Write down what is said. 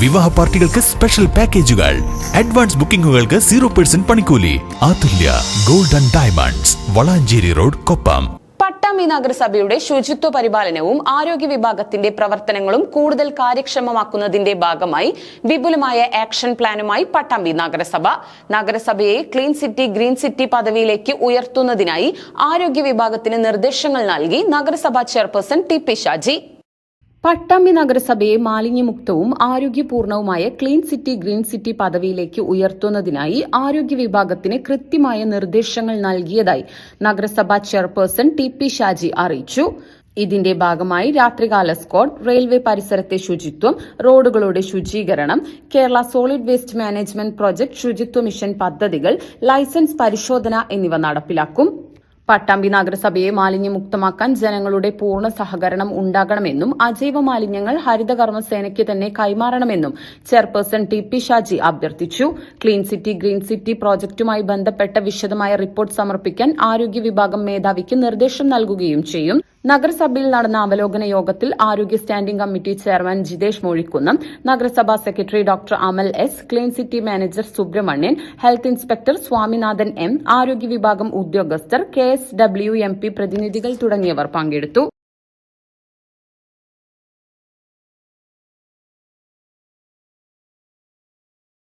വിവാഹ പാർട്ടികൾക്ക് സ്പെഷ്യൽ പാക്കേജുകൾ അഡ്വാൻസ് ബുക്കിംഗുകൾക്ക് സീറോ പെർസെന്റ് പണിക്കൂലി. Athulya golden diamonds Valanchery road Koppam. Pattambi നഗരസഭയുടെ ശുചിത്വ പരിപാലനവും ആരോഗ്യ വിഭാഗത്തിന്റെ പ്രവർത്തനങ്ങളും കൂടുതൽ കാര്യക്ഷമമാക്കുന്നതിന്റെ ഭാഗമായി വിപുലമായ ആക്ഷൻ പ്ലാനുമായി പട്ടാമ്പി നഗരസഭ നഗരസഭയെ ക്ലീൻ സിറ്റി ഗ്രീൻ സിറ്റി പദവിയിലേക്ക് ഉയർത്തുന്നതിനായി ആരോഗ്യ വിഭാഗത്തിന് നിർദ്ദേശങ്ങൾ നൽകി നഗരസഭാ chairperson T P Shaji. Pattambi നഗരസഭയെ മാലിന്യമുക്തവും ആരോഗ്യപൂർണവുമായ ക്ലീൻ സിറ്റി ഗ്രീൻ സിറ്റി പദവിയിലേക്ക് ഉയർത്തുന്നതിനായി ആരോഗ്യ വിഭാഗത്തിന് കൃത്യമായ നിർദ്ദേശങ്ങൾ നൽകിയതായി നഗരസഭാ ചെയർപേഴ്സൺ ടി പി ഷാജി അറിയിച്ചു. ഇതിന്റെ ഭാഗമായി രാത്രികാല സ്കോഡ് റെയിൽവേ പരിസരത്തെ ശുചിത്വം റോഡുകളുടെ ശുചീകരണം Kerala solid waste management project ശുചിത്വ മിഷൻ പദ്ധതികൾ ലൈസൻസ് പരിശോധന എന്നിവ നടപ്പിലാക്കും. പട്ടാമ്പി നഗരസഭയെ മാലിന്യമുക്തമാക്കാൻ ജനങ്ങളുടെ പൂർണ സഹകരണം ഉണ്ടാകണമെന്നും അജൈവ മാലിന്യങ്ങൾ ഹരിതകർമ്മസേനയ്ക്ക് തന്നെ കൈമാറണമെന്നും ചെയർപേഴ്സൺ ടി പി ഷാജി അഭ്യർത്ഥിച്ചു. ക്ലീൻ സിറ്റി ഗ്രീൻ സിറ്റി പ്രോജക്റ്റുമായി ബന്ധപ്പെട്ട വിശദമായ റിപ്പോർട്ട് സമർപ്പിക്കാൻ ആരോഗ്യ വിഭാഗം മേധാവിക്ക് നിർദ്ദേശം നൽകുകയും ചെയ്യും. നഗരസഭയിൽ നടന്ന അവലോകന യോഗത്തിൽ ആരോഗ്യ standing committee chairman Jithesh Mozhikkunnam നഗരസഭാ secretary doctor Amal S clean city manager Subramanian health inspector Swaminathan M ആരോഗ്യ വിഭാഗം ഉദ്യോഗസ്ഥർ K S W M P പ്രതിനിധികൾ തുടങ്ങിയവർ പങ്കെടുത്തു